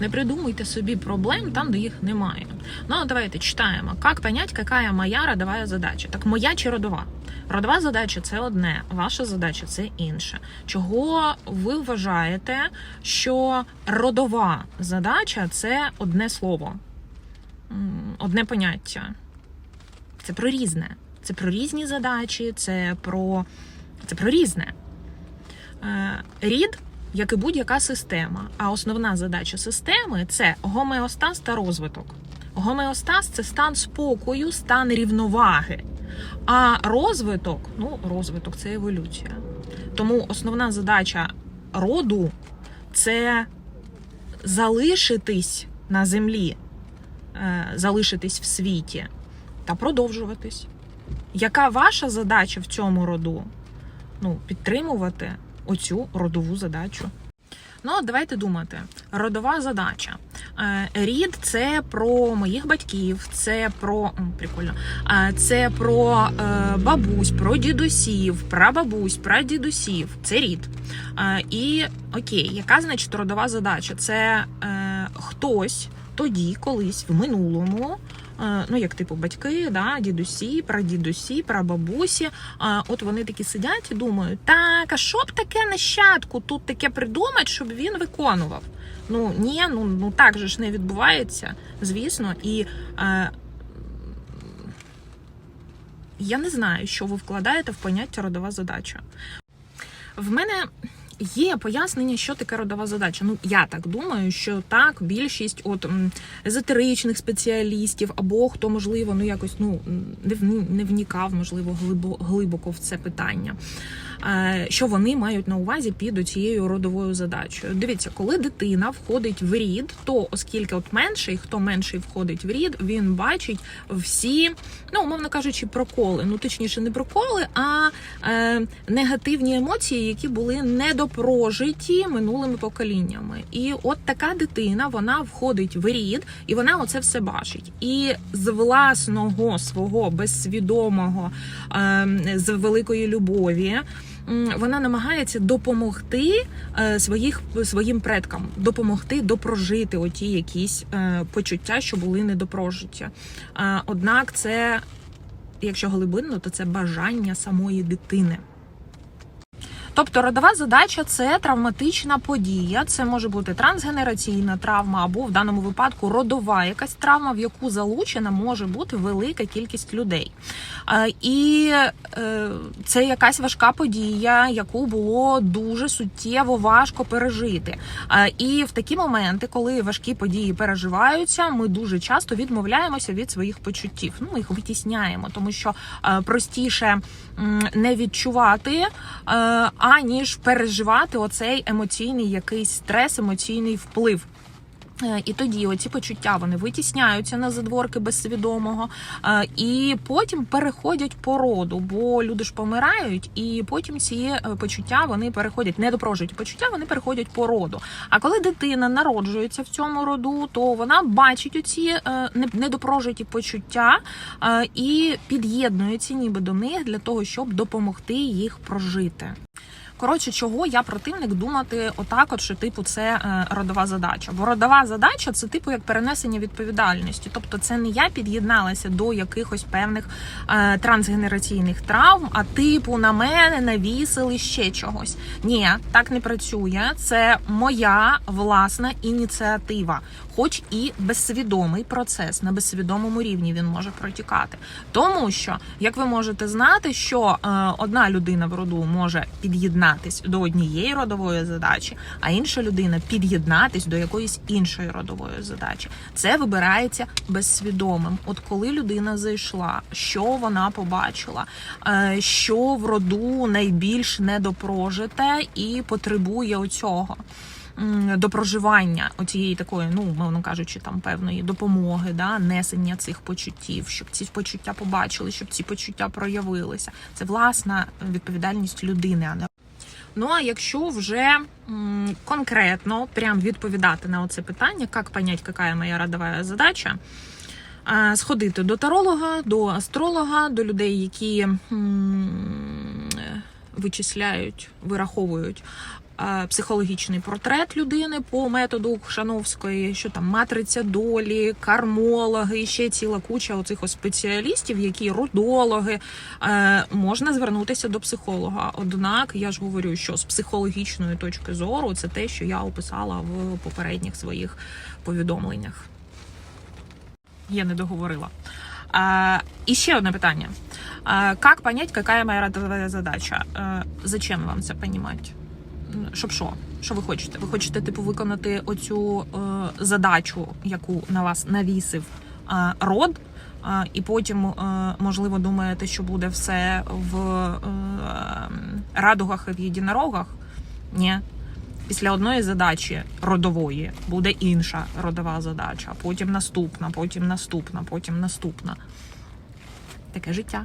Не придумуйте собі проблем там, де їх немає. Ну, давайте читаємо. Як понять, яка моя родова задача? Так, моя чи родова? Родова задача це одне, ваша задача це інше. Чого ви вважаєте, що родова задача це одне слово, одне поняття? Це про різне. Це про різні задачі, це про, це про різне. Е, Рід, як і будь-яка система. А основна задача системи це гомеостаз та розвиток. Гомеостаз це стан спокою, стан рівноваги. А розвиток, ну, розвиток це еволюція. Тому основна задача роду це залишитись на землі, е, залишитись в світі та продовжуватись. Яка ваша задача в цьому роду? Ну, підтримувати оцю родову задачу. Ну, давайте думати. Родова задача. Е, Рід це про моїх батьків, це про прикольно. Е, Це про е, бабусь, про дідусів, прабабусь, прадідусів. Це рід. І окей, яка значить родова задача? Це хтось тоді, колись в минулому. Ну, як типу батьки, да, дідусі, прадідусі, прабабусі. От вони такі сидять і думають, так, а що б таке нащадку тут таке придумати, щоб він виконував? Ну ні, ну, ну так же ж не відбувається, звісно. І е, я не знаю, що ви вкладаєте в поняття родова задача. В мене є пояснення, що таке родова задача. Ну, я так думаю, що так, більшість от езотеричних спеціалістів, або хто, можливо, ну якось ну не вні- не вникав, можливо, глибо, глибоко в це питання. е, Що вони мають на увазі під цією родовою задачею? Дивіться, коли дитина входить в рід, то оскільки от менший, хто менший входить в рід, він бачить всі, ну умовно кажучи, проколи. Ну точніше, не проколи, а е, негативні емоції, які були недопрожиті минулими поколіннями. І от така дитина вона входить в рід, і вона оце все бачить. І з власного свого безсвідомого, е, з великої любові. Вона намагається допомогти е, своїх своїм предкам, допомогти допрожити оті якісь е, почуття, що були недопрожиті. Е, Однак, це, якщо глибинно, то це бажання самої дитини. Тобто родова задача це травматична подія. Це може бути трансгенераційна травма, або в даному випадку родова якась травма, в яку залучена може бути велика кількість людей. Е, І е, це якась важка подія, яку було дуже суттєво важко пережити. Е, І в такі моменти, коли важкі події переживаються, ми дуже часто відмовляємося від своїх почуттів. Ну, ми їх витісняємо, тому що простіше не відчувати, е, аніж переживати оцей емоційний якийсь стрес, емоційний вплив. Е, І тоді оці почуття вони витісняються на задворки безсвідомого, е, і потім переходять по роду, бо люди ж помирають, і потім ці е, почуття вони переходять, недопрожиті почуття, вони переходять по роду. А коли дитина народжується в цьому роду, то вона бачить оці недопрожиті почуття і під'єднується ніби до них для того, щоб допомогти їх прожити. Коротше, чого я противник думати отак, от що типу це е, родова задача. Бо родова задача це типу як перенесення відповідальності. Тобто, це не я під'єдналася до якихось певних е, трансгенераційних травм, а типу на мене навісили ще чогось. Ні, так не працює. Це моя власна ініціатива, хоч і безсвідомий процес на безсвідомому рівні він може протікати. Тому що, як ви можете знати, що е, одна людина в роду може під'єднатись до однієї родової задачі, а інша людина під'єднатись до якоїсь іншої родової задачі. Це вибирається безсвідомим. От коли людина зайшла, що вона побачила, е, що в роду найбільш недопрожите і потребує оцього до проживання оцієї такої, ну мовно кажучи, там певної допомоги, да, несення цих почуттів, щоб ці почуття побачили, щоб ці почуття проявилися. Це власна відповідальність людини, а не Ну а якщо вже конкретно прям відповідати на оце питання, як понять, яка моя родова задача, сходити до таролога, до астролога, до людей, які вичисляють, вираховують психологічний портрет людини по методу Шановської, що там матриця долі, кармологи, ще ціла куча оцих спеціалістів, які родологи. Е, можна звернутися до психолога. Однак я ж говорю, що з психологічної точки зору це те, що я описала в попередніх своїх повідомленнях. Я не договорила. А, і ще одне питання. А, как понять, какая моя родовая задача? А, зачем вам це понімати? Щоб що? Що ви хочете? Ви хочете, типу, виконати оцю е, задачу, яку на вас навісив е, род, е, і потім, е, можливо, думаєте, що буде все в е, радугах і в єдинорогах? Ні. Після одної задачі родової буде інша родова задача, потім наступна, потім наступна, потім наступна. Таке життя.